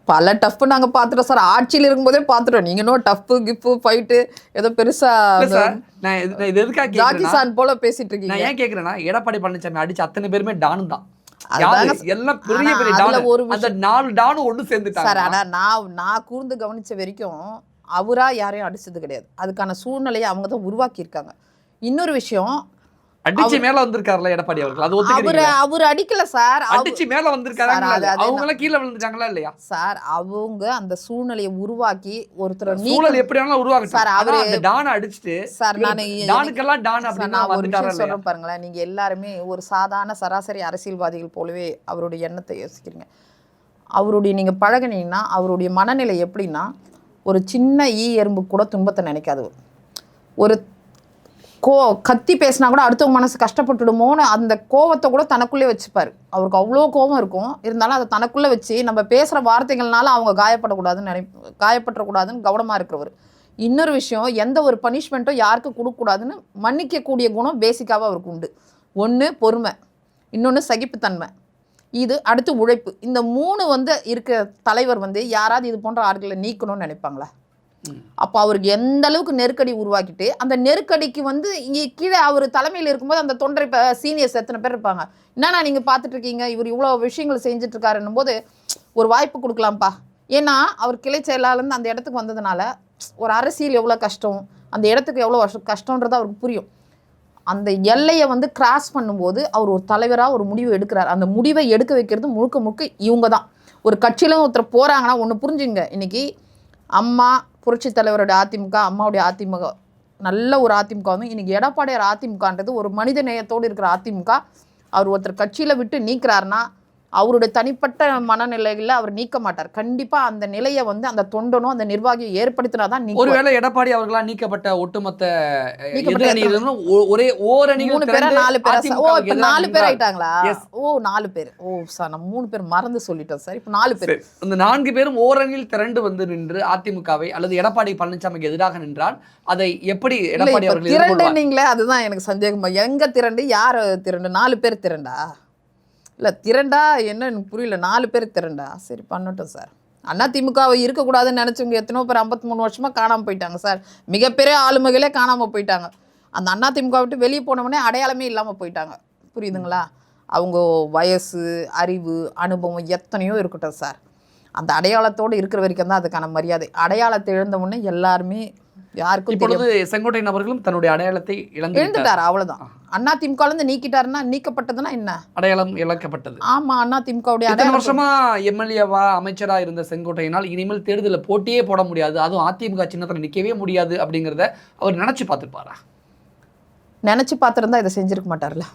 பல டஃப் நாங்கள் பார்த்துட்டோம் சார். ஆட்சியில் இருக்கும்போதே பார்த்துட்டோம் நீங்கள் இன்னும் டஃப்பு கிஃப்பு ஃபைட்டு ஏதோ பெருசாக சார் நான் இது எதுக்காக ஜாக்கி கேட்குறேன்னா சான் போல பேசிட்டு இருக்கீங்க. நான் ஏன் கேட்குறேன்னா எடப்பாடி பழனிசாமி அடிச்ச அத்தனை பேருமே டானு தான்? எல்லாம் பெரிய பெரிய ஒரு அந்த நாலு டானு சார் சேர்ந்துட்டாங்க. ஆனால் நான் நான் கூர்ந்து கவனிச்ச வரைக்கும் அவரா யாரையும் அடிச்சது கிடையாது. அதுக்கான சூழ்நிலையை அவங்க தான் உருவாக்கியிருக்காங்க. இன்னொரு விஷயம் அடிச்சு மேல வந்திருக்காருல எடப்பாடி அவர்கள் அது அவர் ஒத்துக்கிறீங்களா? அவர் அடிக்கல சார். அடிச்சு மேல வந்திருக்காங்க சார், அது- அது அவங்க எல்லாம் கீழே விழுந்துட்டாங்களா இல்லையா? சார் அவங்க அந்த சூழ்நிலையை உருவாக்கி ஒருத்தர் சூழல் எப்படி வேணாலும் உருவாகட்டும். சார், அவரு- அந்த டான அடிச்சுட்டு சார் நான் டானுக்கெல்லாம் டான் அப்படின்னா ஒரு விஷயம் சொல்றேன் பாருங்களேன். நீங்க எல்லாருமே ஒரு சாதாரண சராசரி அரசியல்வாதிகள் போலவே அவருடைய எண்ணத்தை யோசிக்கிறீங்க. அவருடைய நீங்க பழகுனீங்கன்னா அவருடைய மனநிலை எப்படின்னா ஒரு சின்ன ஈ எறும்பு கூட துன்பத்தை நினைக்காது. ஒரு கோ கத்தி பேசினா கூட அடுத்தவங்க மனசு கஷ்டப்பட்டுடுமோன்னு அந்த கோவத்தை கூட தனக்குள்ளே வச்சுப்பார். அவருக்கு அவ்வளோ கோவம் இருக்கும். இருந்தாலும் அதை தனக்குள்ளே வச்சு நம்ம பேசுகிற வார்த்தைகள்னால அவங்க காயப்படக்கூடாதுன்னு நினை காயப்படக்கூடாதுன்னு கவனமாக இருக்கிறவர். இன்னொரு விஷயம் எந்த ஒரு பனிஷ்மெண்ட்டும் யாருக்கும் கொடுக்கக்கூடாதுன்னு மன்னிக்கக்கூடிய குணம் பேசிக்காக அவருக்கு உண்டு. ஒன்று பொறுமை. இன்னொன்று சகிப்புத்தன்மை. இது அடுத்து உழைப்பு. இந்த மூணு வந்து இருக்க தலைவர் வந்து யாராவது இது போன்ற ஆட்களை நீக்கணும்னு நினைப்பாங்களா. அப்போ அவருக்கு எந்த அளவுக்கு நெருக்கடி உருவாக்கிட்டு அந்த நெருக்கடிக்கு வந்து இங்கே கீழே அவர் தலைமையில் இருக்கும்போது அந்த தொண்டரை இப்போ சீனியர்ஸ் எத்தனை பேர் இருப்பாங்க? என்னண்ணா நீங்கள் பார்த்துட்டு இருக்கீங்க? இவர் இவ்வளோ விஷயங்கள் செஞ்சுட்டு இருக்காருன்னும் போது ஒரு வாய்ப்பு கொடுக்கலாம்ப்பா. ஏன்னா அவர் கிளை செயலாளர்ந்து அந்த இடத்துக்கு வந்ததுனால ஒரு அரசியல் எவ்வளோ கஷ்டம் அந்த இடத்துக்கு எவ்வளோ கஷ்டன்றது அவருக்கு புரியும். அந்த எல்லையை வந்து கிராஸ் பண்ணும்போது அவர் ஒரு தலைவராக ஒரு முடிவு எடுக்கிறார். அந்த முடிவை எடுக்க வைக்கிறது முழுக்க முழுக்க இவங்க தான் ஒரு கட்சியிலும் ஒருத்தர் போகிறாங்கன்னா ஒன்று புரிஞ்சுங்க. இன்னைக்கு அம்மா புரட்சி தலைவருடைய அதிமுக அம்மாவுடைய அதிமுக நல்ல ஒரு அதிமுக வந்து இன்றைக்கி எடப்பாடியார் அதிமுகன்றது ஒரு மனித நேயத்தோடு இருக்கிற அதிமுக. அவர் ஒருத்தர் கட்சியில் விட்டு நீக்கிறாருன்னா அவருடைய தனிப்பட்ட மனநிலைகளில் அவர் நீக்க மாட்டார் கண்டிப்பாக அந்த நிலையை வந்து அந்த தொண்டனும் அந்த நிர்வாகியும் ஏற்படுத்தினா தான் நீக்குவார். ஒருவேளை எடப்பாடி அவர்களால் நீக்கப்பட்ட ஒட்டுமொத்த ஒரே ஓரணிகள் மூணு பேரா திரண்டு நாலு பேரா? ஓ இப்ப நாலு பேர். ஆயிட்டாங்களா. ஓ நாலு பேர் ஓ சார் நான் மூணு பேர் மறந்து சொல்லிட்டோம் சார் இப்போ நாலு பேர். இந்த நான்கு பேரும் ஓரணியில் திரண்டு வந்து நின்று அதிமுகவை அல்லது எடப்பாடி பழனிசாமிக்கு எதிராக நின்றால் அதை எப்படி எடப்பாடி அவர்கள் எதிர்கொள்வார் திரண்டுனீங்களே அதுதான் எனக்கு சந்தேகமா எங்க திரண்டு யார் திரண்டு நாலு பேர் திரண்டா இல்லை திரண்டா என்ன எனக்கு புரியல. நாலு பேர் திரண்டா? சரி பண்ணட்டும் சார் அண்ணா திமுக இருக்கக்கூடாதுன்னு நினச்சவங்க எத்தனோ பேர் ஐம்பத்தி மூணு வருஷமாக காணாம போயிட்டாங்க சார் மிகப்பெரிய ஆளுமைகளே காணாமல் போயிட்டாங்க. அந்த அண்ணா திமுக விட்டு வெளியே போனவொடனே அடையாளமே இல்லாமல் போயிட்டாங்க. புரியுதுங்களா? அவங்க வயசு அறிவு அனுபவம் எத்தனையோ இருக்கட்டும் சார் அந்த அடையாளத்தோடு இருக்கிற வரைக்கும் தான் அதுக்கான மரியாதை. அடையாளத்தை இழந்த உடனே எல்லாருமே யாருக்கும் இப்பொழுது செங்கோட்டையன் அவர்களும் தன்னுடைய அடையாளத்தை இழந்து விட்டார். எழுந்துட்டாரு அவ்வளவுதான். அண்ணா திமுக இருந்து நீக்கிட்டாருன்னா நீக்கப்பட்டதுன்னா என்ன? அடையாளம் இழக்கப்பட்டது. ஆமா அண்ணா திமுகவுடைய அடையாளம் வருஷமா எம்எல்ஏவா அமைச்சரா இருந்த செங்கோட்டையினால் இனிமேல் தேர்தலில் போட்டியே போட முடியாது. அதுவும் அதிமுக சின்னத்துல நிக்கவே முடியாது அப்படிங்கிறத அவர் நினைச்சு பார்த்துருப்பாரா? நினைச்சு பார்த்திருந்தா இதை செஞ்சிருக்க மாட்டார்ல.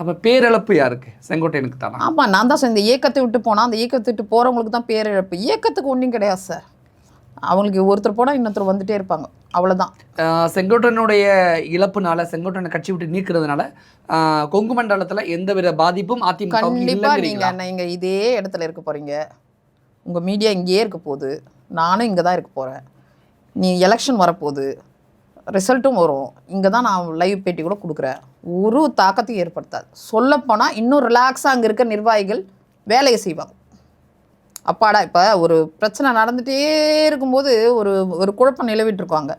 அப்ப பேரிழப்பு யாருக்கு? செங்கோட்டையனுக்கு தானா? ஆமா நான் தான் சொன்னேன், இந்த இயக்கத்தை விட்டு போனா அந்த இயக்கத்தை விட்டு போறவங்களுக்கு தான் பேரிழப்பு. இயக்கத்துக்கு ஒன்றும் கிடையாது சார். அவங்களுக்கு ஒருத்தர் போனா இன்னொருத்தர் வந்துட்டே இருப்பாங்க. அவ்வளவுதான். ஆஹ் செங்கோட்டையனுடைய இழப்புனால செங்கோட்டையனை கட்சி விட்டு நீக்கிறதுனால கொங்கு மண்டலத்துல எந்தவித பாதிப்பும் அதிமுக கண்டிப்பா நீங்க இல்லைங்கிறீங்களா நீங்க இதே இடத்துல இருக்க போறீங்க. உங்க மீடியா இங்கேயே இருக்க போகுது. நானும் இங்கே தான் இருக்க போறேன். நீ எலெக்ஷன் வரப்போகுது. ரிசல்ட்டும் வரும். இங்கே தான் நான் லைவ் பேட்டி கூட கொடுக்குறேன். ஒரு தாக்கத்தையும் ஏற்படுத்தாது. சொல்லப்போனால் இன்னும் ரிலாக்ஸாக அங்கே இருக்க நிர்வாகிகள் வேலையை செய்வாங்க. அப்பாடா இப்போ ஒரு பிரச்சனை நடந்துகிட்டே இருக்கும்போது ஒரு ஒரு குழப்பம் நிலவிட்டு இருக்காங்க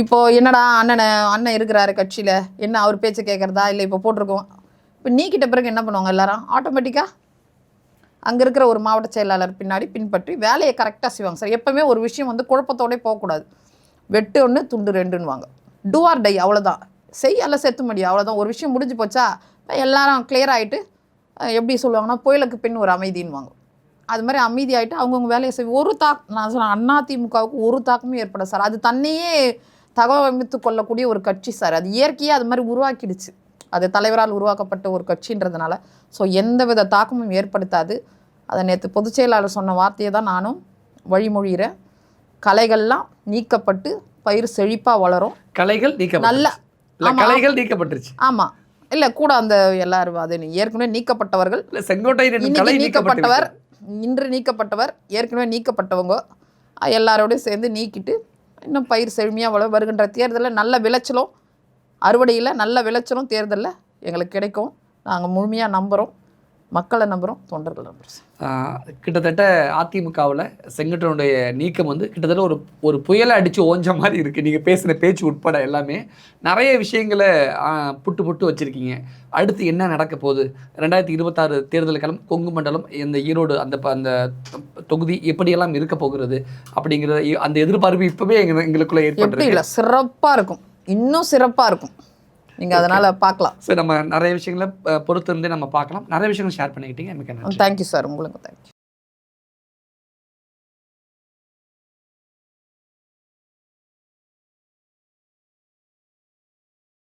இப்போ என்னடா அண்ணனை அண்ணன் இருக்கிறாரு கட்சியில் என்ன அவர் பேச்சை கேட்குறதா இல்லை இப்போ போட்டிருக்கோம். இப்போ நீக்கிட்ட பிறகு என்ன பண்ணுவாங்க எல்லாரும்? ஆட்டோமேட்டிக்காக அங்கே இருக்கிற ஒரு மாவட்ட செயலாளர் பின்னாடி பின்பற்றி வேலையை கரெக்டாக செய்வாங்க. சார் எப்போவுமே ஒரு விஷயம் வந்து குழப்பத்தோடே போகக்கூடாது. வெட்டு ஒன்று துண்டு ரெண்டுன்னுவாங்க. டூ ஆர் டை அவ்வளோதான் செய்யால செத்து முடியும் அவ்வளோதான் ஒரு விஷயம் முடிஞ்சு போச்சா எல்லாரும் கிளியர் ஆகிட்டு எப்படி சொல்லுவாங்கன்னா புயலுக்கு பின் ஒரு அமைதின்னுவாங்க. அது மாதிரி அமைதியாயிட்டு அவங்கவுங்க வேலையை செய்ய ஒரு தாக் நான் சொன்னேன் அண்ணா திமுகவுக்கு ஒரு தாக்கமும் ஏற்பட சார். அது தன்னையே தகவமைத்து கொள்ளக்கூடிய ஒரு கட்சி சார். அது இயற்கையாக அது மாதிரி உருவாக்கிடுச்சு. அது தலைவரால் உருவாக்கப்பட்ட ஒரு கட்சின்றதுனால. ஸோ எந்த வித தாக்கமும் ஏற்படுத்தாது. அதை நேற்று பொதுச் செயலாளர் சொன்ன வார்த்தையை தான் நானும் வழிமொழிகிறேன் கலைகள்லாம் நீக்கப்பட்டு பயிர் செழிப்பாக வளரும். கலைகள் நீக்க நல்ல. கலைகள் நீக்கப்பட்டுருச்சு. ஆமாம் இல்லை கூட அந்த எல்லாரும் அது ஏற்கனவே நீக்கப்பட்டவர்கள். நீக்கப்பட்டவர் நீக்கப்பட்டவர் இன்று நீக்கப்பட்டவர் ஏற்கனவே நீக்கப்பட்டவங்க எல்லாரோடையும் சேர்ந்து நீக்கிட்டு இன்னும் பயிர் செழுமையாக வள வருகின்ற தேர்தலில் நல்ல விளைச்சலும் அறுவடையில் நல்ல விளைச்சலும் தேர்தலில் எங்களுக்கு கிடைக்கும். நாங்கள் முழுமையாக நம்புகிறோம் மக்களை நம்புகிறோம் தொண்டர்கள் நம்புகிறோம் கிட்டத்தட்ட அதிமுகவில் செங்கோட்டையனுடைய நீக்கம் வந்து கிட்டத்தட்ட ஒரு ஒரு புயலை அடித்து ஓஞ்ச மாதிரி இருக்குது நீங்கள் பேசின பேச்சு உட்பட எல்லாமே. நிறைய விஷயங்களை புட்டு புட்டு வச்சுருக்கீங்க. அடுத்து என்ன நடக்க போகுது? ரெண்டாயிரத்தி இருபத்தாறு தேர்தலுக்கெல்லாம் கொங்கு மண்டலம் இந்த ஈரோடு அந்த அந்த தொகுதி எப்படியெல்லாம் இருக்க போகிறது? அப்படிங்கிறத இ- அந்த எதிர்பார்ப்பு இப்போவே எங்க எங்களுக்குள்ள ஏற்பட்டு இல்லை சிறப்பாக இருக்கும். இன்னும் சிறப்பாக இருக்கும். நீங்கள் அதனால் பார்க்கலாம். ஸோ நம்ம நிறைய விஷயங்களை அஹ், பொறுத்து இருந்தே நம்ம பார்க்கலாம். நிறைய விஷயங்கள் ஷேர் பண்ணிக்கிட்டீங்க. மிக்க நன்றி. தேங்க்யூ சார் உங்களுக்கு தேங்க்யூ